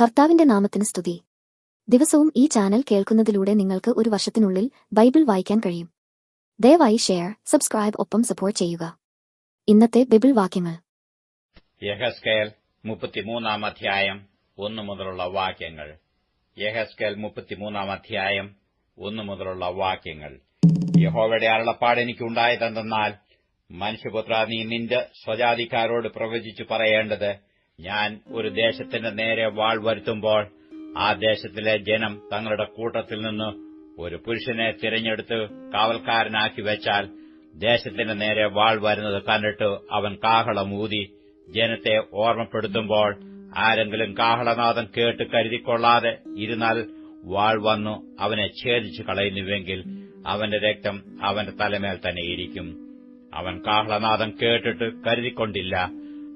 കർത്താവിന്റെ നാമത്തിന് സ്തുതി. ദിവസവും ഈ ചാനൽ കേൾക്കുന്നതിലൂടെ നിങ്ങൾക്ക് ഒരു വർഷത്തിനുള്ളിൽ ബൈബിൾ വായിക്കാൻ കഴിയും. ദയവായി ഷെയർ സബ്സ്ക്രൈബ് ഒപ്പം സപ്പോർട്ട് ചെയ്യുക. ഇന്നത്തെ ബൈബിൾ വാക്യങ്ങൾ. യഹസ്കേൽ മുപ്പത്തിമൂന്നാം അധ്യായം ഒന്നു മുതലുള്ള വാക്യങ്ങൾ. യഹസ്കേൽ മുപ്പത്തിമൂന്നാം അധ്യായം ഒന്നു മുതലുള്ള വാക്യങ്ങൾ. യഹോവയുടെ അരുളപ്പാട് എനിക്കുണ്ടായതെന്തെന്നാൽ മനുഷ്യപുത്ര നീ നിന്റെ സ്വജാതിക്കാരോട് പ്രവചിച്ചു പറയേണ്ടത് ഞാൻ ഒരു ദേശത്തിന്റെ നേരെ വാൾ വരുത്തുമ്പോൾ ആ ദേശത്തിലെ ജനം തങ്ങളുടെ കൂട്ടത്തിൽ നിന്ന് ഒരു പുരുഷനെ തിരഞ്ഞെടുത്ത് കാവൽക്കാരനാക്കി വെച്ചാൽ ദേശത്തിന്റെ നേരെ വാൾ വരുന്നത് കണ്ടിട്ട് അവൻ കാഹളം ഊതി ജനത്തെ ഓർമ്മപ്പെടുത്തുമ്പോൾ ആരെങ്കിലും കാഹളനാഥം കേട്ട് കരുതിക്കൊള്ളാതെ ഇരുന്നാൽ വാൾ വന്നു അവനെ ഛേദിച്ചു കളയുന്നുവെങ്കിൽ അവന്റെ രക്തം അവന്റെ തലമേൽ തന്നെ ഇരിക്കും. അവൻ കാഹളനാഥം കേട്ടിട്ട് കരുതിക്കൊണ്ടില്ല.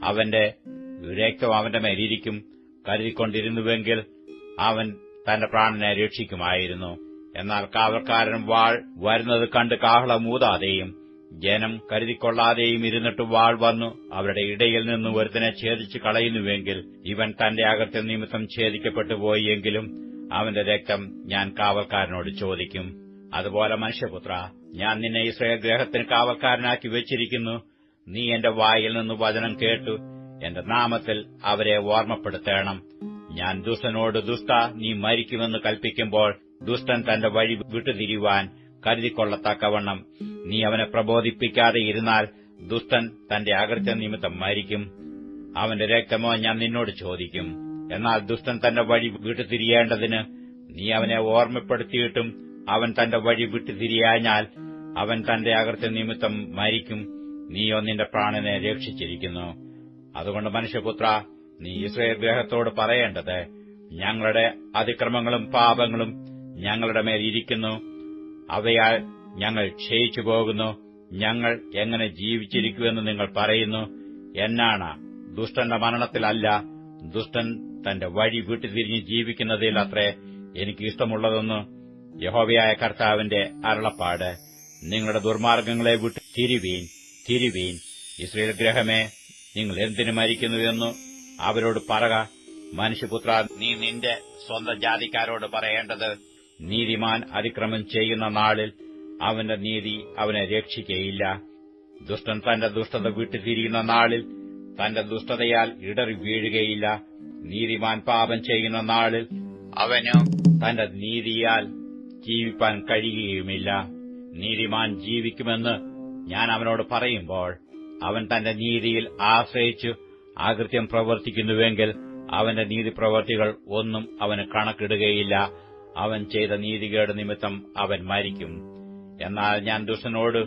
അവന്റെ രക്തം അവന്റെ മേലിരിക്കും കരുതിക്കൊണ്ടിരുന്നുവെങ്കിൽ അവൻ തന്റെ പ്രാണനെ രക്ഷിക്കുമായിരുന്നു. എന്നാൽ കാവൽക്കാരൻ വാൾ വരുന്നത് കണ്ട് കാഹളമൂതാതെയും ജനം കരുതിക്കൊള്ളാതെയും ഇരുന്നിട്ട് വാൾ വന്നു. അവരുടെ ഇടയിൽ നിന്ന് ഒരുത്തനെ ഛേദിച്ചു കളയുന്നുവെങ്കിൽ ഇവൻ തന്റെ അകത്തെ നിമിത്തം ഛേദിക്കപ്പെട്ടു പോയെങ്കിലും അവന്റെ രക്തം ഞാൻ കാവൽക്കാരനോട് ചോദിക്കും. അതുപോലെ മനുഷ്യപുത്ര ഞാൻ നിന്നെ ഇസ്രയേൽ ഗ്രഹത്തിന് കാവൽക്കാരനാക്കി വെച്ചിരിക്കുന്നു. നീ എന്റെ വായിൽ നിന്ന് വചനം കേട്ടു. എന്റെ നാമത്തിൽ അവരെ ഓർമ്മപ്പെടുത്തേണം. ഞാൻ ദുഷ്ടനോട് ദുഷ്ട നീ മരിക്കുമെന്ന് കൽപ്പിക്കുമ്പോൾ ദുഷ്ടൻ തന്റെ വഴി വിട്ടുതിരിവാൻ കരുതിക്കൊള്ളത്തക്കവണ്ണം. നീ അവനെ പ്രബോധിപ്പിക്കാതെ ഇരുന്നാൽ ദുഷ്ടൻ തന്റെ അകൃത്യ നിമിത്തം മരിക്കും. അവന്റെ രക്തമോ ഞാൻ നിന്നോട് ചോദിക്കും. എന്നാൽ ദുഷ്ടൻ തന്റെ വഴി വിട്ടുതിരിയേണ്ടതിന് നീ അവനെ ഓർമ്മപ്പെടുത്തിയിട്ടും അവൻ തന്റെ വഴി വിട്ടുതിരിയാഞ്ഞാൽ അവൻ തന്റെ അകൃത്യ നിമിത്തം മരിക്കും. നീയോ നിന്റെ പ്രാണനെ രക്ഷിച്ചിരിക്കുന്നു. അതുകൊണ്ട് മനുഷ്യപുത്ര നീ ഇസ്രയേൽ ഗ്രഹത്തോട് പറയേണ്ടത് ഞങ്ങളുടെ അതിക്രമങ്ങളും പാപങ്ങളും ഞങ്ങളുടെ മേൽ ഇരിക്കുന്നു. അവയാൽ ഞങ്ങൾ ക്ഷയിച്ചു പോകുന്നു. ഞങ്ങൾ എങ്ങനെ ജീവിച്ചിരിക്കുമെന്ന് നിങ്ങൾ പറയുന്നു. എന്നാണ് ദുഷ്ടന്റെ മരണത്തിലല്ല ദുഷ്ടൻ തന്റെ വഴി വിട്ടുതിരിഞ്ഞ് ജീവിക്കുന്നതിൽ അത്രേ എനിക്ക് ഇഷ്ടമുള്ളതെന്ന് യഹോവയായ കർത്താവിന്റെ അരുളപ്പാട്. നിങ്ങളുടെ ദുർമാർഗങ്ങളെ വിട്ട് തിരുവീൻ തിരുവീൻ. ഇസ്രയേൽ ഗ്രഹമേ നിങ്ങൾ എന്തിനു മരിക്കുന്നുവെന്നു അവരോട് പറക. മനുഷ്യപുത്ര നീ നിന്റെ സ്വന്തം ജാതിക്കാരോട് പറയേണ്ടത് നീതിമാൻ അതിക്രമം ചെയ്യുന്ന നാളിൽ അവന്റെ നീതി അവനെ രക്ഷിക്കയില്ല. ദുഷ്ടൻ തന്റെ ദുഷ്ടത വിട്ടുതിരിയുന്ന നാളിൽ തന്റെ ദുഷ്ടതയാൽ ഇടറി വീഴുകയില്ല. നീതിമാൻ പാപം ചെയ്യുന്ന നാളിൽ അവന് തന്റെ നീതിയാൽ ജീവിപ്പാൻ കഴിയുകയുമില്ല. നീതിമാൻ ജീവിക്കുമെന്ന് ഞാൻ അവനോട് പറയുമ്പോൾ അവൻ തന്റെ നീതിയിൽ ആശ്രയിച്ചു ആകൃത്യം പ്രവർത്തിക്കുന്നുവെങ്കിൽ അവന്റെ നീതിപ്രവർത്തികൾ ഒന്നും അവന് കണക്കിടുകയില്ല. അവൻ ചെയ്ത നീതികേട് നിമിത്തം അവൻ മരിക്കും. എന്നാൽ ഞാൻ ദുഷ്ടനോട്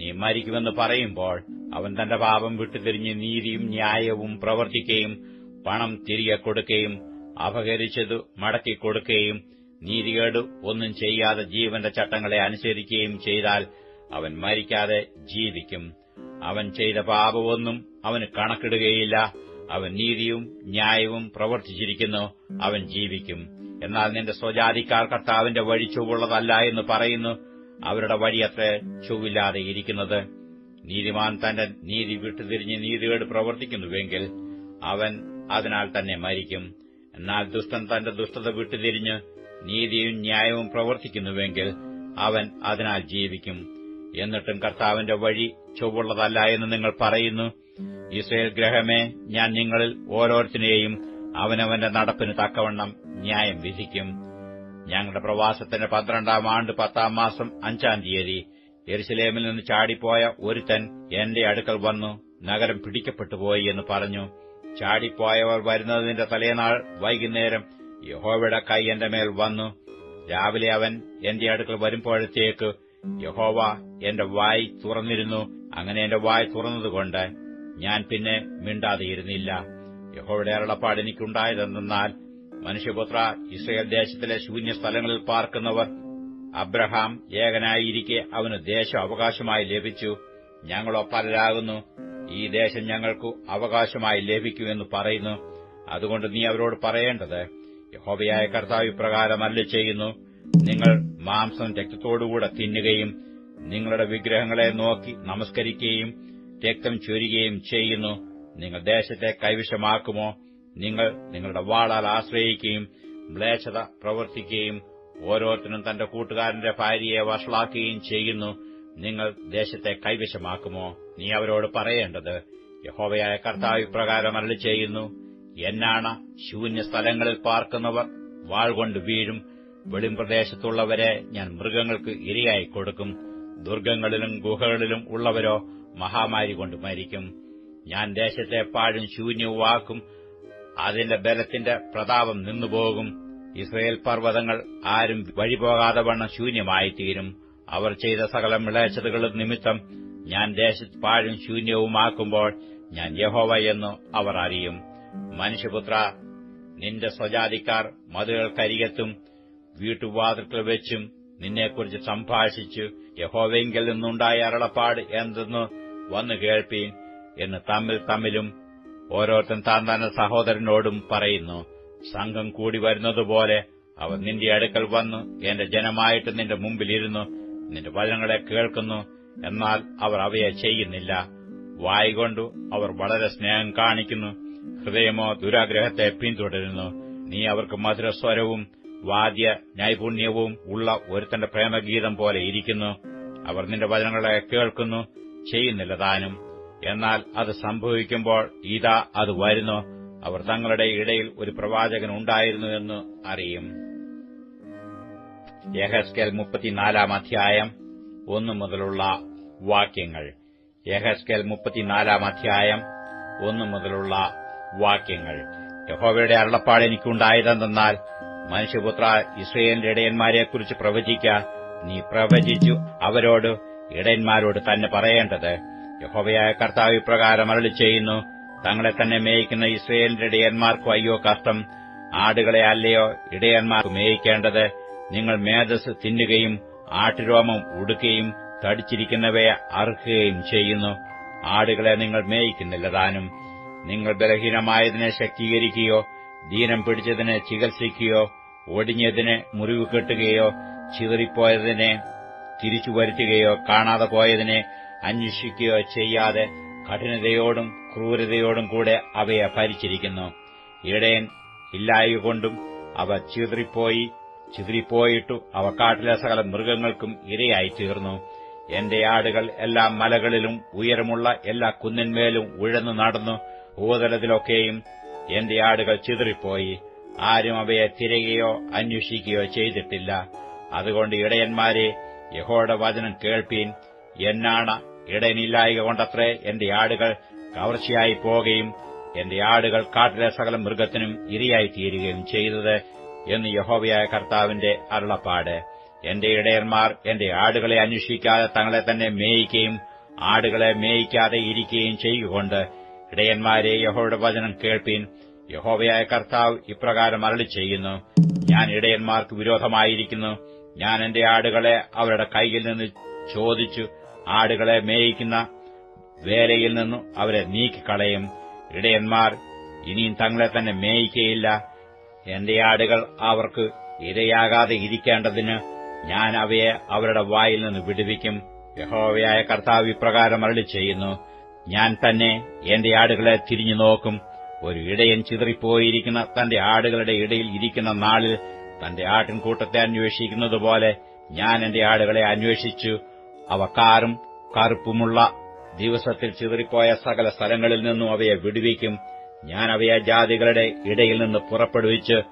നീ മരിക്കുമെന്ന് പറയുമ്പോൾ അവൻ തന്റെ പാപം വിട്ടുതിരിഞ്ഞ് നീതിയും ന്യായവും പ്രവർത്തിക്കുകയും പണം തിരികെ കൊടുക്കുകയും അപഹരിച്ചത് മടക്കി കൊടുക്കുകയും നീതികേട് ഒന്നും ചെയ്യാതെ ജീവന്റെ ചട്ടങ്ങളെ അനുസരിക്കുകയും ചെയ്താൽ അവൻ മരിക്കാതെ ജീവിക്കും. അവൻ ചെയ്ത പാപമൊന്നും അവന് കണക്കിടുകയില്ല. അവൻ നീതിയും ന്യായവും പ്രവർത്തിച്ചിരിക്കുന്നു. അവൻ ജീവിക്കും. എന്നാൽ നിന്റെ സ്വജാതിക്കാർ കർത്താവിന്റെ വഴി ചുവുള്ളതല്ല എന്ന് പറയുന്നു. അവരുടെ വഴി അത്ര ചുവില്ലാതെ ഇരിക്കുന്നത്. നീതിമാൻ തന്റെ നീതി വിട്ടുതിരിഞ്ഞ് നീതികേട് പ്രവർത്തിക്കുന്നുവെങ്കിൽ അവൻ അതിനാൽ തന്നെ മരിക്കും. എന്നാൽ ദുഷ്ടൻ തന്റെ ദുഷ്ടത വിട്ടുതിരിഞ്ഞ് നീതിയും ന്യായവും പ്രവർത്തിക്കുന്നുവെങ്കിൽ അവൻ അതിനാൽ ജീവിക്കും. എന്നിട്ടും കർത്താവിന്റെ വഴി ചൊവ്വുള്ളതല്ല എന്ന് നിങ്ങൾ പറയുന്നു. ഇസ്രയേൽ ഗ്രഹമേ ഞാൻ നിങ്ങളിൽ ഓരോരുത്തരെയും അവനവന്റെ നടപ്പിന് തക്കവണ്ണം ന്യായം വിധിക്കും. ഞങ്ങളുടെ പ്രവാസത്തിന്റെ പന്ത്രണ്ടാം ആണ്ട് പത്താം മാസം അഞ്ചാം തീയതി എരുസലേമിൽ നിന്ന് ചാടിപ്പോയ ഒരുത്തൻ എന്റെ അടുക്കൽ വന്നു നഗരം പിടിക്കപ്പെട്ടുപോയി എന്ന് പറഞ്ഞു. ചാടിപ്പോയവർ വരുന്നതിന്റെ തലേനാൾ വൈകുന്നേരം യഹോവയുടെ കൈ എന്റെ മേൽ വന്നു. രാവിലെ അവൻ എന്റെ അടുക്കൽ വരുമ്പോഴത്തേക്ക് യഹോവ എന്റെ വായ് തുറന്നിരുന്നു. അങ്ങനെ എന്റെ വായ് തുറന്നതുകൊണ്ട് ഞാൻ പിന്നെ മിണ്ടാതെയിരുന്നില്ല യഹോയുടെ അരുളപ്പാട് എനിക്കുണ്ടായതെന്നാൽ മനുഷ്യപുത്ര ഇസ്രയേൽ ദേശത്തിലെ ശൂന്യ സ്ഥലങ്ങളിൽ പാർക്കുന്നവർ അബ്രഹാം ഏകനായിരിക്കെ അവന് ദേശം അവകാശമായി ലഭിച്ചു. ഞങ്ങളോ പലരാകുന്നു. ഈ ദേശം ഞങ്ങൾക്കു അവകാശമായി ലഭിക്കുമെന്ന് പറയുന്നു. അതുകൊണ്ട് നീ അവരോട് പറയേണ്ടത് യഹോബയായ കർത്താവ് ഇപ്രകാരം അല്ല ചെയ്യുന്നു നിങ്ങൾ മാംസം രക്തത്തോടുകൂടെ തിന്നുകയും നിങ്ങളുടെ വിഗ്രഹങ്ങളെ നോക്കി നമസ്കരിക്കുകയും രക്തം ചൊരുകയും ചെയ്യുന്നു. നിങ്ങൾ ദേശത്തെ കൈവശമാക്കുമോ? നിങ്ങൾ നിങ്ങളുടെ വാളാൽ ആശ്രയിക്കുകയും മ്ലേച്ഛത പ്രവർത്തിക്കുകയും ഓരോരുത്തരും തന്റെ കൂട്ടുകാരന്റെ ഭാര്യയെ വഷളാക്കുകയും ചെയ്യുന്നു. നിങ്ങൾ ദേശത്തെ കൈവശമാക്കുമോ? നീ അവരോട് പറയേണ്ടത് യഹോവയായ കർത്താവ് ഇപ്രകാരം അരളി ചെയ്യുന്നു. എന്നാണ് ശൂന്യ സ്ഥലങ്ങളിൽ പാർക്കുന്നവർ വാൾ കൊണ്ട് വീഴും. വെളിംപ്രദേശത്തുള്ളവരെ ഞാൻ മൃഗങ്ങൾക്ക് ഇരയായി കൊടുക്കും. ദുർഗങ്ങളിലും ഗുഹകളിലും ഉള്ളവരോ മഹാമാരി കൊണ്ട് മരിക്കും. ഞാൻ ദേശത്തെ പാഴും ശൂന്യവുമാക്കും അതിന്റെ ബലത്തിന്റെ പ്രതാപം നിന്നുപോകും. ഇസ്രയേൽ പർവതങ്ങൾ ആരും വഴിപോകാതെ വണ്ണം ശൂന്യമായിത്തീരും. അവർ ചെയ്ത സകല മിളച്ചതുകളും നിമിത്തം ഞാൻ ദേശത്ത് പാഴും ശൂന്യവുമാക്കുമ്പോൾ ഞാൻ യഹോവ എന്ന് അവർ അറിയും. മനുഷ്യപുത്ര നിന്റെ സ്വജാതിക്കാർ മതിലുകൾക്കരികത്തും. വീട്ടുവാതിൽക്കൽ വെച്ചും നിന്നെക്കുറിച്ച് സംഭാഷിച്ച് യഹോവെങ്കിൽ നിന്നുണ്ടായ അരളപ്പാട് എന്തെന്ന് വന്നു കേൾപ്പീൻ എന്ന് തമ്മിൽ തമ്മിലും ഓരോരുത്തൻ താൻ തന്നെ സഹോദരനോടും പറയുന്നു സംഘം കൂടി വരുന്നതുപോലെ അവൻ നിന്റെ അടുക്കൽ വന്നു എന്റെ ജനമായിട്ട് നിന്റെ മുമ്പിലിരുന്നു നിന്റെ വചനങ്ങളെ കേൾക്കുന്നു എന്നാൽ അവർ അവയെ ചെയ്യുന്നില്ല. വായികൊണ്ടു അവർ വളരെ സ്നേഹം കാണിക്കുന്നു ഹൃദയമോ ദുരാഗ്രഹത്തെ പിന്തുടരുന്നു. നീ അവർക്ക് മധുരസ്വരവും വാദ്യ നൈപുണ്യവും ഉള്ള ഒരുത്തന്റെ പ്രേമഗീതം പോലെ ഇരിക്കുന്നു. അവർ നിന്റെ വചനങ്ങളെ കേൾക്കുന്നു ചെയ്യുന്നില്ല താനും. എന്നാൽ അത് സംഭവിക്കുമ്പോൾ ഇതാ അത് വരുന്നു. അവർ തങ്ങളുടെ ഇടയിൽ ഒരു പ്രവാചകൻ ഉണ്ടായിരുന്നു എന്ന് അറിയും. യഹസ്കേൽ മുപ്പത്തിനാലാം അധ്യായം ഒന്നു മുതലുള്ള വാക്യങ്ങൾ. യഹസ്കേൽ മുപ്പത്തിനാലാം അധ്യായം ഒന്നു മുതലുള്ള വാക്യങ്ങൾ. യഹോവയുടെ അരുളപ്പാട് എനിക്കുണ്ടായതെന്നാൽ മനുഷ്യപുത്ര ഇസ്രയേലിന്റെ ഇടയന്മാരെക്കുറിച്ച് പ്രവചിക്ക. നീ പ്രവചിച്ചു അവരോട് ഇടയന്മാരോട് തന്നെ പറയേണ്ടത്. യഹോവയായ കർത്താവ് ഇപ്രകാരം അരളി ചെയ്യുന്നു തങ്ങളെ തന്നെ മേയിക്കുന്ന ഇസ്രയേലിന്റെ ഇടയന്മാർക്കും അയ്യോ കഷ്ടം. ആടുകളെ അല്ലയോ ഇടയന്മാർക്ക് മേയിക്കേണ്ടത്. നിങ്ങൾ മേധസ് തിന്നുകയും ആട്ടുരോമം ഉടുക്കുകയും തടിച്ചിരിക്കുന്നവയെ അറുക്കുകയും ചെയ്യുന്നു. ആടുകളെ നിങ്ങൾ മേയിക്കുന്നില്ല താനും. നിങ്ങൾ ബലഹീനമായതിനെ ശക്തീകരിക്കുകയോ ദീനം പിടിച്ചതിനെ ചികിത്സിക്കുകയോ ഒടിഞ്ഞതിനെ മുറിവ് കെട്ടുകയോ ചിതറിപ്പോയതിനെ തിരിച്ചു വരുത്തുകയോ കാണാതെ പോയതിനെ അന്വേഷിക്കുകയോ ചെയ്യാതെ കഠിനതയോടും ക്രൂരതയോടും കൂടെ അവയെ ഭരിച്ചിരിക്കുന്നു. ഇടയൻ ഇല്ലായകൊണ്ടും അവ ചിതറിപ്പോയി ചിതറിപ്പോയിട്ടു അവ കാട്ടിലെ സകല മൃഗങ്ങൾക്കും ഇരയായി തീർന്നു എന്റെ ആടുകൾ എല്ലാ മലകളിലും ഉയരമുള്ള എല്ലാ കുന്നിന്മേലും ഉഴന്നു നടന്നു ഭൂതലത്തിലൊക്കെയും എന്റെ ആടുകൾ ചിതറിപ്പോയി. ആരും അവയെ തിരയുകയോ അന്വേഷിക്കുകയോ ചെയ്തിട്ടില്ല. അതുകൊണ്ട് ഇടയന്മാരെ യഹോയുടെ വചനം കേൾപ്പീൻ. എന്നാണ് ഇടയനില്ലായക കൊണ്ടത്രേ എന്റെ ആടുകൾ കവർച്ചയായി പോകുകയും എന്റെ ആടുകൾ കാട്ടിലെ സകല മൃഗത്തിനും ഇരയായി തീരുകയും ചെയ്തത് എന്ന് യഹോവയായ കർത്താവിന്റെ അരുളപ്പാട്. എന്റെ ഇടയന്മാർ എന്റെ ആടുകളെ അന്വേഷിക്കാതെ തങ്ങളെ തന്നെ മേയിക്കുകയും ആടുകളെ മേയിക്കാതെ ഇരിക്കുകയും ചെയ്യുകൊണ്ട് ഇടയന്മാരെ യഹോയുടെ വചനം കേൾപ്പീൻ. യഹോവയായ കർത്താവ് ഇപ്രകാരം അരളി ചെയ്യുന്നു ഞാൻ ഇടയന്മാർക്ക് വിരോധമായിരിക്കുന്നു. ഞാൻ എന്റെ ആടുകളെ അവരുടെ കൈയിൽ നിന്ന് ചോദിച്ചു. ആടുകളെ മേയിക്കുന്ന വേലയിൽ നിന്നു അവരെ നീക്കിക്കളയും. ഇടയന്മാർ ഇനിയും തങ്ങളെ തന്നെ മേയിക്കയില്ല. എന്റെ ആടുകൾ അവർക്ക് ഇരയാകാതെ ഇരിക്കേണ്ടതിന് ഞാൻ അവയെ അവരുടെ വായിൽ നിന്ന് വിടുവിക്കും. യഹോവയായ കർത്താവ് ഇപ്രകാരം അരളി ചെയ്യുന്നു ഞാൻ തന്നെ എന്റെ ആടുകളെ തിരിഞ്ഞു നോക്കും. ഒരു ഇടയൻ ചിതറിപ്പോയിരിക്കുന്ന തന്റെ ആടുകളുടെ ഇടയിൽ ഇരിക്കുന്ന നാളിൽ തന്റെ ആട്ടിൻകൂട്ടത്തെ അന്വേഷിക്കുന്നതുപോലെ ഞാൻ എന്റെ ആടുകളെ അന്വേഷിച്ചു. അവ കാറും കറുപ്പുമുള്ള ദിവസത്തിൽ ചിതറിപ്പോയ സകല സ്ഥലങ്ങളിൽ നിന്നും അവയെ വിടുവിക്കും. ഞാൻ അവയെ ജാതികളുടെ ഇടയിൽ നിന്ന് പുറപ്പെടുവിച്ച്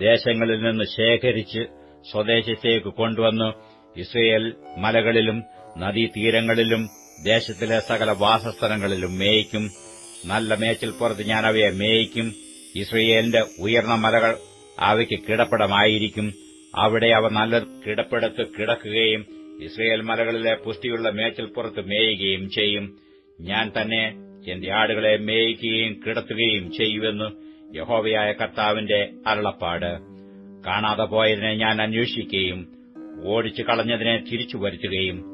ദേശങ്ങളിൽ നിന്ന് ശേഖരിച്ച് സ്വദേശത്തേക്ക് കൊണ്ടുവന്നു. ഇസ്രയേൽ മലകളിലും നദീതീരങ്ങളിലും ദേശത്തിലെ സകല വാസസ്ഥലങ്ങളിലും മേയിക്കും. നല്ല മേച്ചിൽപ്പുറത്ത് ഞാൻ അവയെ മേയിക്കും. ഇസ്രയേലിന്റെ ഉയർന്ന മലകൾ അവയ്ക്ക് കിടപ്പിടമായിരിക്കും. അവിടെ അവ നല്ല കിടപ്പിടത്ത് കിടക്കുകയും ഇസ്രയേൽ മലകളിലെ പുഷ്ടിയുള്ള മേച്ചിൽപ്പുറത്ത് മേയുകയും ചെയ്യും. ഞാൻ തന്നെ എന്റെ ആടുകളെ മേയിക്കുകയും കിടത്തുകയും ചെയ്യുമെന്ന് യഹോവയായ കർത്താവിന്റെ അരുളപ്പാട്. കാണാതെ പോയതിനെ ഞാൻ അന്വേഷിക്കുകയും ഓടിച്ചു കളഞ്ഞതിനെ തിരിച്ചു വരുത്തുകയും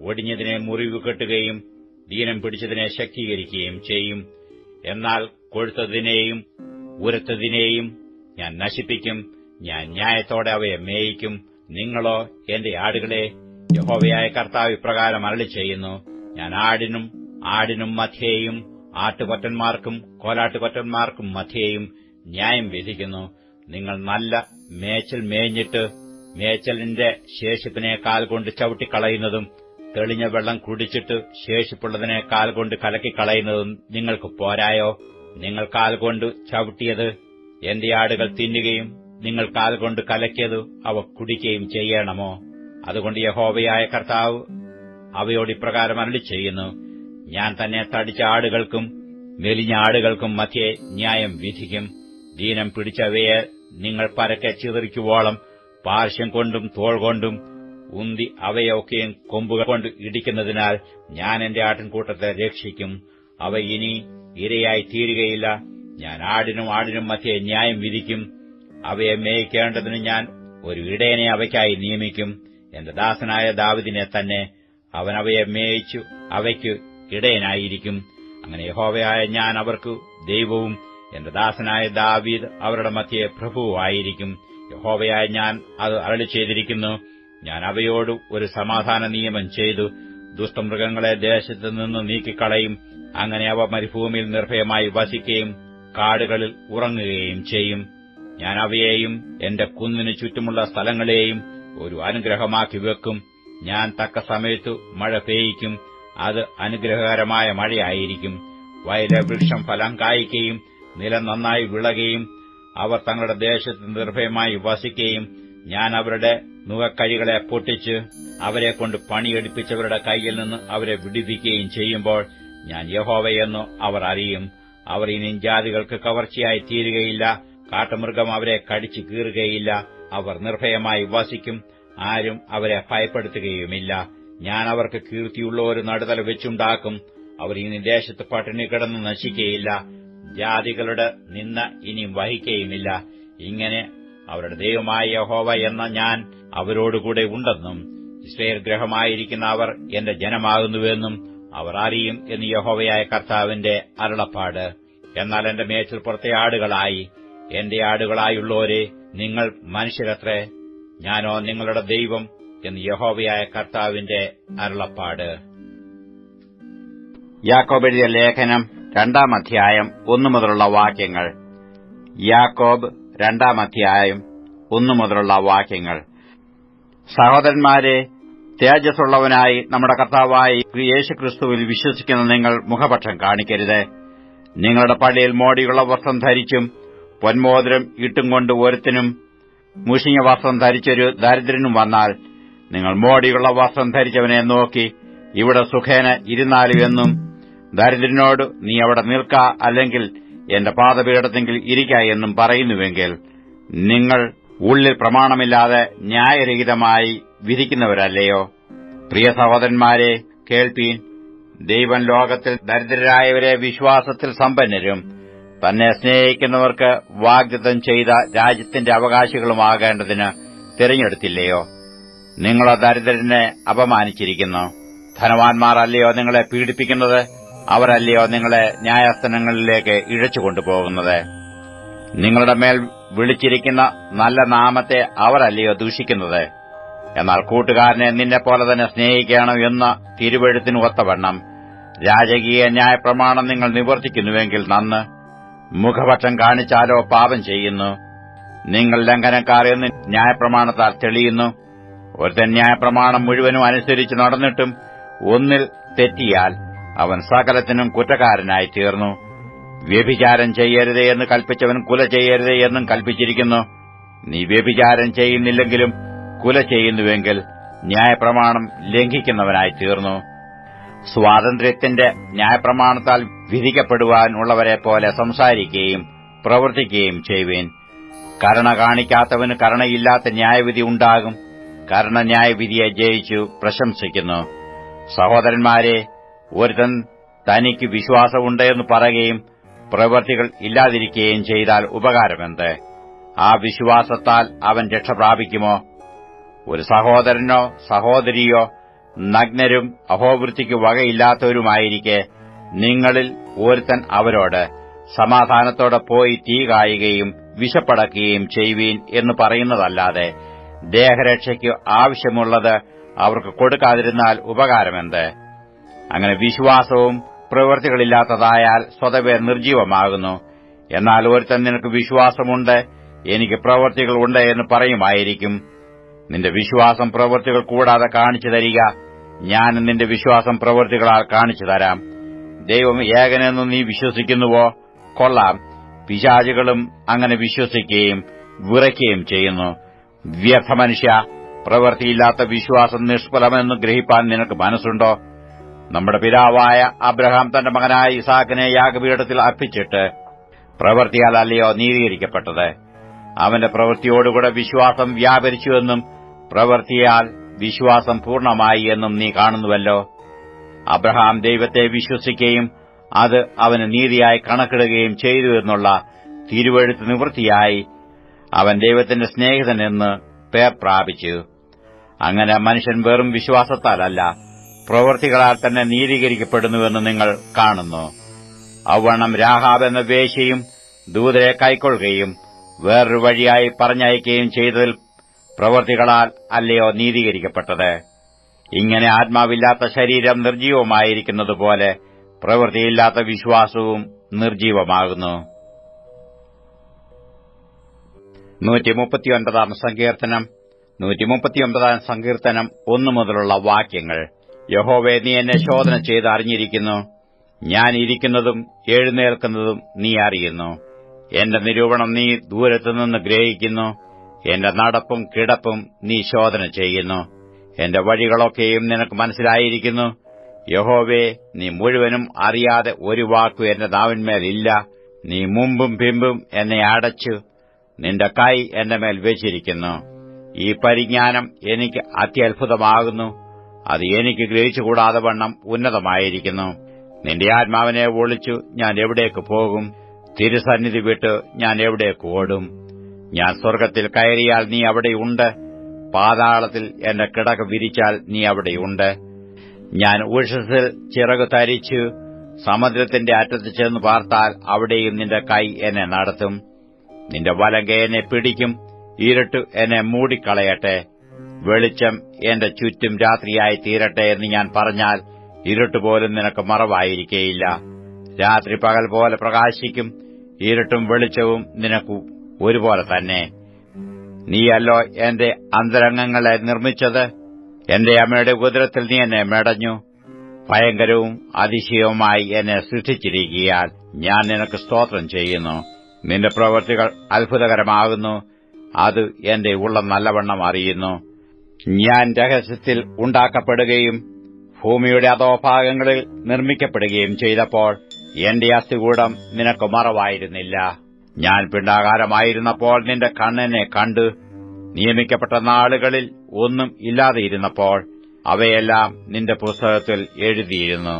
ഒടിഞ്ഞതിനെ മുറിവ് കെട്ടുകയും ദീനം പിടിച്ചതിനെ ശക്തീകരിക്കുകയും ചെയ്യും. എന്നാൽ കൊഴുത്തതിനെയും ഉരത്തതിനെയും ഞാൻ നശിപ്പിക്കും. ഞാൻ ന്യായത്തോടെ അവയെ മേയിക്കും. നിങ്ങളോ എന്റെ ആടുകളെ യഹോവയായ കർത്താവ് ഇപ്രകാരം അരളി ചെയ്യുന്നു ഞാൻ ആടിനും ആടിനും മധ്യേയും ആട്ടുകൊറ്റന്മാർക്കും കോലാട്ടുകൊറ്റന്മാർക്കും മധ്യേയും ന്യായം വിധിക്കുന്നു. നിങ്ങൾ നല്ല മേച്ചൽ മേഞ്ഞിട്ട് മേച്ചലിന്റെ ശേഷിപ്പിനെ കാൽ കൊണ്ട് ചവിട്ടിക്കളയുന്നതും തെളിഞ്ഞ വെള്ളം കുടിച്ചിട്ട് ശേഷിപ്പുള്ളതിനെ കാൽ കൊണ്ട് കലക്കിക്കളയുന്നതും നിങ്ങൾക്ക് പോരായോ? നിങ്ങൾ കാൽ കൊണ്ട് ചവിട്ടിയത് എന്റെ ആടുകൾ തിന്നുകയും നിങ്ങൾ കാൽ കൊണ്ട് കലക്കിയത് അവ കുടിക്കുകയും ചെയ്യണമോ? അതുകൊണ്ട് യഹോവയായ കർത്താവ് അവയോട് ഇപ്രകാരം അരളി ചെയ്യുന്നു ഞാൻ തന്നെ തടിച്ച ആടുകൾക്കും മെലിഞ്ഞ ആടുകൾക്കും മധ്യേ ന്യായം വിധിക്കും. ദീനം പിടിച്ചവയെ നിങ്ങൾ പരക്കെ ചിതറിക്കുവോളം പാർശ്യം കൊണ്ടും തോൾ കൊണ്ടും ഉന്തി അവയൊക്കെയും കൊമ്പുകൾ കൊണ്ട് ഇടിക്കുന്നതിനാൽ ഞാൻ എന്റെ ആട്ടിൻകൂട്ടത്തെ രക്ഷിക്കും. അവ ഇനി ഇരയായി തീരുകയില്ല. ഞാൻ ആടിനും ആടിനും മധ്യേ ന്യായം വിധിക്കും. അവയെ മേയിക്കേണ്ടതിന് ഞാൻ ഒരു ഇടയനെ അവയ്ക്കായി നിയമിക്കും. എന്റെ ദാസനായ ദാവിദിനെ തന്നെ അവൻ അവയെ മേയിച്ചു അവയ്ക്ക് ഇടയനായിരിക്കും. അങ്ങനെ യഹോവയായ ഞാൻ അവർക്ക് ദൈവവും എന്റെ ദാസനായ ദാവീദ് അവരുടെ മധ്യേ പ്രഭുവായിരിക്കും യഹോവയായ ഞാൻ അത് അരളി ചെയ്തിരിക്കുന്നു ഞാൻ അവയോട് ഒരു സമാധാന നിയമം ചെയ്തു. ദുഷ്ടമൃഗങ്ങളെ ദേശത്ത് നിന്ന് നീക്കിക്കളയും. അങ്ങനെ അവ മരുഭൂമിയിൽ നിർഭയമായി വസിക്കുകയും കാടുകളിൽ ഉറങ്ങുകയും ചെയ്യും. ഞാൻ അവയെയും എന്റെ കുന്നിനു ചുറ്റുമുള്ള സ്ഥലങ്ങളെയും ഒരു അനുഗ്രഹമാക്കി വെക്കും. ഞാൻ തക്ക സമയത്തു മഴ പെയ്യിക്കും. അത് അനുഗ്രഹകരമായ മഴയായിരിക്കും. വയലെ വൃക്ഷം ഫലം കായ്ക്കുകയും നിലം നന്നായി വിളകുകയും അവർ തങ്ങളുടെ ദേശത്ത് നിർഭയമായി വസിക്കുകയും ഞാൻ അവരുടെ നുകക്കഴികളെ പൊട്ടിച്ച് അവരെ കൊണ്ട് പണിയെടുപ്പിച്ചവരുടെ കൈയിൽ നിന്ന് അവരെ വിടിപ്പിക്കുകയും ചെയ്യുമ്പോൾ ഞാൻ യഹോവയെന്നോ അവർ അറിയും. അവർ ഇനി ജാതികൾക്ക് കവർച്ചയായി തീരുകയില്ല. കാട്ടുമൃഗം അവരെ കടിച്ചു കീറുകയില്ല. അവർ നിർഭയമായി വസിക്കും. ആരും അവരെ ഭയപ്പെടുത്തുകയുമില്ല. ഞാൻ അവർക്ക് കീർത്തിയുള്ള ഒരു നടുതല വെച്ചുണ്ടാക്കും. അവർ ഇനി ദേശത്ത് പട്ടിണി കിടന്ന് നശിക്കുകയില്ല. ജാതികളുടെ നിന്ന ഇനി വഹിക്കുകയുമില്ല. ഇങ്ങനെ അവരുടെ ദൈവമായ യഹോവ എന്ന ഞാൻ അവരോടുകൂടെ ഉണ്ടെന്നും ഇസ്രയേൽ ഗ്രഹമായിരിക്കുന്ന അവർ എന്റെ ജനമാകുന്നുവെന്നും അവർ അറിയും എന്ന് യഹോവയായ കർത്താവിന്റെ അരുളപ്പാട്. എന്നാൽ എന്റെ മേച്ചിൽപ്പുറത്തെ ആടുകളായി എന്റെ ആടുകളായുള്ളവരെ നിങ്ങൾ മനുഷ്യരത്രേ ഞാനോ നിങ്ങളുടെ ദൈവം എന്ന് യഹോവയായ കർത്താവിന്റെ അരുളപ്പാട്. യാക്കോബ് എഴുതിയ ലേഖനം രണ്ടാം അധ്യായം ഒന്നു മുതലുള്ള വാക്യങ്ങൾ. യാക്കോബ് രണ്ടാം അധ്യായം ഒന്നു മുതലുള്ള വാക്യങ്ങൾ. സഹോദരന്മാരെ തേജസ്സുള്ളവനായി നമ്മുടെ കർത്താവായി യേശുക്രിസ്തുവിൽ വിശ്വസിക്കുന്ന നിങ്ങൾ മുഖപക്ഷം കാണിക്കരുത്. നിങ്ങളുടെ പള്ളിയിൽ മോടിയുള്ള വസ്ത്രം ധരിച്ചും പൊന്മോതിരം ഇട്ടും കൊണ്ട് ഒരുത്തിനും മുഷിഞ്ഞ വസ്ത്രം ധരിച്ചൊരു ദരിദ്രനും വന്നാൽ നിങ്ങൾ മോടിയുള്ള വസ്ത്രം ധരിച്ചവനെ നോക്കി ഇവിടെ സുഖേന ഇരുന്നാലും എന്നും ദരിദ്രനോട് നീ അവിടെ നിൽക്ക അല്ലെങ്കിൽ എന്റെ പാദപീഠത്തെങ്കിൽ ഇരിക്ക എന്നും പറയുന്നുവെങ്കിൽ നിങ്ങൾ ഉള്ളിൽ പ്രമാണമില്ലാതെ ന്യായരഹിതമായി വിധിക്കുന്നവരല്ലയോ? പ്രിയ സഹോദരന്മാരെ കേൾപ്പീൻ. ദൈവം ലോകത്തിൽ ദരിദ്രരായവരെ വിശ്വാസത്തിൽ സമ്പന്നരും. തന്നെ സ്നേഹിക്കുന്നവർക്ക് വാഗ്ദത്തം ചെയ്ത രാജ്യത്തിന്റെ അവകാശികളുമാകേണ്ടതിന് തിരഞ്ഞെടുത്തില്ലയോ? നിങ്ങളോ ദരിദ്രനെ അപമാനിച്ചിരിക്കുന്നു. ധനവാന്മാരല്ലയോ നിങ്ങളെ പീഡിപ്പിക്കുന്നത്? അവരല്ലയോ നിങ്ങളെ ന്യായസ്ഥനങ്ങളിലേക്ക് ഇഴച്ചുകൊണ്ടുപോകുന്നത്? നിങ്ങളുടെ മേൽ വിളിച്ചിരിക്കുന്ന നല്ല നാമത്തെ അവരല്ലയോ ദൂഷിക്കുന്നത്? എന്നാൽ കൂട്ടുകാരനെ നിന്നെപ്പോലെ തന്നെ സ്നേഹിക്കണം എന്ന തിരുവഴുത്തിന് ഒത്തവണ്ണം രാജകീയ ന്യായപ്രമാണം നിങ്ങൾ നിവർത്തിക്കുന്നുവെങ്കിൽ നന്ന് മുഖപക്ഷം കാണിച്ചാലോ പാപം ചെയ്യുന്നു. നിങ്ങൾ ലംഘനക്കാർ എന്ന് ന്യായപ്രമാണത്താൽ തെളിയുന്നു. ഒരുത്തൻ ന്യായപ്രമാണം മുഴുവനും അനുസരിച്ച് നടന്നിട്ടും ഒന്നിൽ തെറ്റിയാൽ അവൻ സകലത്തിനും കുറ്റക്കാരനായി തീർന്നു. വ്യഭിചാരം ചെയ്യരുതേ എന്ന് കൽപ്പിച്ചവൻ കുല ചെയ്യരുതേ എന്നും കൽപ്പിച്ചിരിക്കുന്നു. നീ വ്യഭിചാരം ചെയ്യുന്നില്ലെങ്കിലും കുല ചെയ്യുന്നുവെങ്കിൽ ന്യായപ്രമാണം ലംഘിക്കുന്നവനായി തീർന്നു. സ്വാതന്ത്ര്യത്തിന്റെ ന്യായപ്രമാണത്താൽ വിധിക്കപ്പെടുവാനുള്ളവരെ പോലെ സംസാരിക്കുകയും പ്രവർത്തിക്കുകയും ചെയ്യുവേൻ. കരുണ കാണിക്കാത്തവന് കരുണയില്ലാത്ത ന്യായവിധി ഉണ്ടാകും. കരുണ ന്യായവിധിയെ ജയിച്ചു പ്രശംസിക്കുന്നു. സഹോദരന്മാരെ ഒരുത്തൻ തനിക്ക് വിശ്വാസമുണ്ടെന്ന് പറയുകയും പ്രവൃത്തികൾ ഇല്ലാതിരിക്കുകയും ചെയ്താൽ ഉപകാരമെന്ത്? ആ വിശ്വാസത്താൽ അവൻ രക്ഷ പ്രാപിക്കുമോ? ഒരു സഹോദരനോ സഹോദരിയോ നഗ്നരും അഹോവൃത്തിക്ക് വകയില്ലാത്തവരുമായിരിക്കെ നിങ്ങളിൽ ഒരുത്തൻ അവരോട് സമാധാനത്തോടെ പോയി തീ കായുകയും വിശപ്പടക്കുകയും ചെയ്യുവീൻ എന്ന് പറയുന്നതല്ലാതെ ദേഹരക്ഷയ്ക്ക് ആവശ്യമുള്ളത് അവർക്ക് കൊടുക്കാതിരുന്നാൽ ഉപകാരമെന്ത്? അങ്ങനെ വിശ്വാസവും പ്രവൃത്തികളില്ലാത്തതായാൽ സ്വതവേ നിർജീവമാകുന്നു എന്നാൽ ഒരുത്തൻ നിനക്ക് വിശ്വാസമുണ്ട് എനിക്ക് പ്രവൃത്തികൾ ഉണ്ട് എന്ന് പറയുമായിരിക്കും. നിന്റെ വിശ്വാസം പ്രവൃത്തികൾ കൂടാതെ കാണിച്ചു തരിക ഞാൻ നിന്റെ വിശ്വാസം പ്രവൃത്തികളാൽ കാണിച്ചു തരാം. ദൈവം ഏകനെന്ന് നീ വിശ്വസിക്കുന്നുവോ? കൊള്ളാം. പിശാചുകളും അങ്ങനെ വിശ്വസിക്കുകയും വിറയ്ക്കുകയും ചെയ്യുന്നു. വ്യർത്ഥ മനുഷ്യ പ്രവൃത്തിയില്ലാത്ത വിശ്വാസം നിഷ്ഫലമെന്ന് ഗ്രഹിപ്പാൻ നിനക്ക് മനസ്സുണ്ടോ? നമ്മുടെ പിതാവായ അബ്രഹാം തന്റെ മകനായ ഇസാക്കിനെ യാഗപീഠത്തിൽ അർപ്പിച്ചിട്ട് പ്രവൃത്തിയാൽ അല്ലയോ നീതീകരിക്കപ്പെട്ടത്. അവന്റെ പ്രവൃത്തിയോടുകൂടെ വിശ്വാസം വ്യാപരിച്ചുവെന്നും പ്രവൃത്തിയാൽ വിശ്വാസം പൂർണമായി എന്നും നീ കാണുന്നുവല്ലോ. അബ്രഹാം ദൈവത്തെ വിശ്വസിക്കുകയും അത് അവന് നീതിയായി കണക്കിടുകയും ചെയ്തു എന്നുള്ള തിരുവഴുത്ത് നിവൃത്തിയായി അവൻ ദൈവത്തിന്റെ സ്നേഹിതനെന്ന് പേർ പ്രാപിച്ചു. അങ്ങനെ മനുഷ്യൻ വെറും വിശ്വാസത്താലല്ല പ്രവൃത്തികളാൽ തന്നെ നീതീകരിക്കപ്പെടുന്നുവെന്ന് നിങ്ങൾ കാണുന്നു. അവണ്ണം രാഹാബ് എന്ന വേശ്യയും ദൂതരെ കൈക്കൊള്ളുകയും വേറൊരു വഴിയായി പറഞ്ഞയക്കുകയും ചെയ്തതിൽ പ്രവൃത്തികളാൽ അല്ലയോ നീതീകരിക്കപ്പെട്ടത്. ഇങ്ങനെ ആത്മാവില്ലാത്ത ശരീരം നിർജീവമായിരിക്കുന്നതുപോലെ പ്രവൃത്തിയില്ലാത്ത വിശ്വാസവും നിർജീവമാകുന്നു സങ്കീർത്തനം നൂറ്റിമുപ്പത്തിയൊമ്പതാം സങ്കീർത്തനം ഒന്നു മുതലുള്ള വാക്യങ്ങൾ. യഹോവേ നീ എന്നെ ശോധന ചെയ്ത് അറിഞ്ഞിരിക്കുന്നു ഞാൻ ഇരിക്കുന്നതും എഴുന്നേൽക്കുന്നതും നീ അറിയുന്നു. എന്റെ നിരൂപണം നീ ദൂരത്തുനിന്ന് ഗ്രഹിക്കുന്നു. എന്റെ നടപ്പും കിടപ്പും നീ ശോധന ചെയ്യുന്നു. എന്റെ വഴികളൊക്കെയും നിനക്ക് മനസ്സിലായിരിക്കുന്നു. യഹോവേ നീ മുഴുവനും അറിയാതെ ഒരു വാക്കു എന്റെ നാവിന്മേലില്ല നീ മുമ്പും പിമ്പും എന്നെ അടച്ചു. നിന്റെ കൈ എന്റെ മേൽ വെച്ചിരിക്കുന്നു. ഈ പരിജ്ഞാനം എനിക്ക് അത്യത്ഭുതമാകുന്നു. അത് എനിക്ക് ഗ്രഹിച്ചുകൂടാതെ വണ്ണം ഉന്നതമായിരിക്കുന്നു. നിന്റെ ആത്മാവിനെ ഒളിച്ചു ഞാൻ എവിടേക്ക് പോകും? തിരുസന്നിധി വിട്ട് ഞാൻ എവിടേക്ക് ഓടും? ഞാൻ സ്വർഗത്തിൽ കയറിയാൽ നീ അവിടെയുണ്ട് പാതാളത്തിൽ എന്റെ കിടക്ക് വിരിച്ചാൽ നീ അവിടെയുണ്ട് ഞാൻ ഉഷസിൽ ചിറകു തരിച്ചു. സമുദ്രത്തിന്റെ അറ്റത്ത് ചെന്ന് പാർത്താൽ അവിടെയും നിന്റെ കൈ എന്നെ നടത്തും. നിന്റെ വലങ്ക എന്നെ പിടിക്കും. ഇരുട്ട് എന്നെ മൂടിക്കളയട്ടെ. വെളിച്ചം എന്റെ ചുറ്റും രാത്രിയായി തീരട്ടെ എന്ന് ഞാൻ പറഞ്ഞാൽ ഇരുട്ടുപോലും നിനക്ക് മറവായിരിക്കേയില്ല. രാത്രി പകൽ പോലെ പ്രകാശിക്കും ഇരുട്ടും വെളിച്ചവും നിനക്ക് ഒരുപോലെ തന്നെ. നീയല്ലോ എന്റെ അന്തരംഗങ്ങളെ നിർമ്മിച്ചത്. എന്റെ അമ്മയുടെ ഉദരത്തിൽ നീ എന്നെ മെടഞ്ഞു. ഭയങ്കരവും അതിശയവുമായി എന്നെ സൃഷ്ടിച്ചിരിക്കിയാൽ ഞാൻ നിനക്ക് സ്തോത്രം ചെയ്യുന്നു. നിന്റെ പ്രവൃത്തികൾ അത്ഭുതകരമാകുന്നു. അത് എന്റെ ഉള്ളം നല്ലവണ്ണം അറിയുന്നു. ഞാൻ രഹസ്യത്തിൽ ഉണ്ടാക്കപ്പെടുകയും ഭൂമിയുടെ അധോഭാഗങ്ങളിൽ നിർമ്മിക്കപ്പെടുകയും ചെയ്തപ്പോൾ എന്റെ അസ്ഥികൂടം നിനക്ക് മറവായിരുന്നില്ല. ഞാൻ പിണ്ടാകാരമായിരുന്നപ്പോൾ നിന്റെ കണ്ണനെ കണ്ട് നിയമിക്കപ്പെട്ട നാളുകളിൽ ഒന്നും ഇല്ലാതെയിരുന്നപ്പോൾ അവയെല്ലാം നിന്റെ പുസ്തകത്തിൽ എഴുതിയിരുന്നു.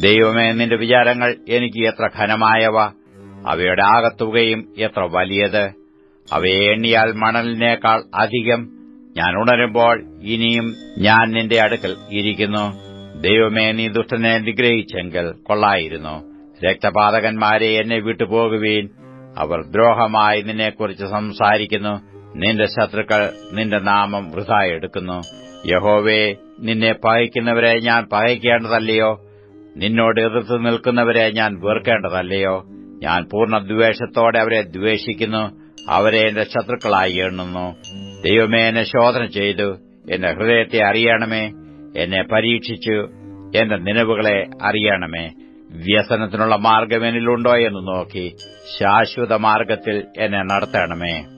ദൈവമേ നിന്റെ വിചാരങ്ങൾ എനിക്ക് എത്ര ഘനമായവ. അവയുടെ ആകത്തുകയും എത്ര വലിയത്. അവയെ എണ്ണിയാൽ മണലിനേക്കാൾ അധികം ഞാൻ ഉണരുമ്പോൾ ഇനിയും ഞാൻ നിന്റെ അടുക്കൽ ഇരിക്കുന്നു. ദൈവമേ നീ ദുഷ്ടനെ നിഗ്രഹിച്ചെങ്കിൽ കൊള്ളായിരുന്നു. രക്തപാതകന്മാരെ എന്നെ വിട്ടുപോകുവീൻ. അവർ ദ്രോഹമായി നിന്നെക്കുറിച്ച് സംസാരിക്കുന്നു. നിന്റെ ശത്രുക്കൾ നിന്റെ നാമം വൃതായെടുക്കുന്നു യഹോവേ നിന്നെ പകയ്ക്കുന്നവരെ ഞാൻ പകയ്ക്കേണ്ടതല്ലയോ നിന്നോട് എതിർത്ത് നിൽക്കുന്നവരെ ഞാൻ വെറുക്കേണ്ടതല്ലയോ? ഞാൻ പൂർണ ദ്വേഷത്തോടെ അവരെ ദ്വേഷിക്കുന്നു. അവരെ എന്റെ ശത്രുക്കളായി എണ്ണുന്നു. ദൈവമേ എന്നെ ശോധന ചെയ്തു. എന്റെ ഹൃദയത്തെ അറിയണമേ. എന്നെ പരീക്ഷിച്ചു. എന്റെ നിലവുകളെ അറിയണമേ. വ്യസനത്തിനുള്ള മാർഗം എന്നിലുണ്ടോ എന്ന് നോക്കി ശാശ്വത മാർഗത്തിൽ എന്നെ നടത്തണമേ.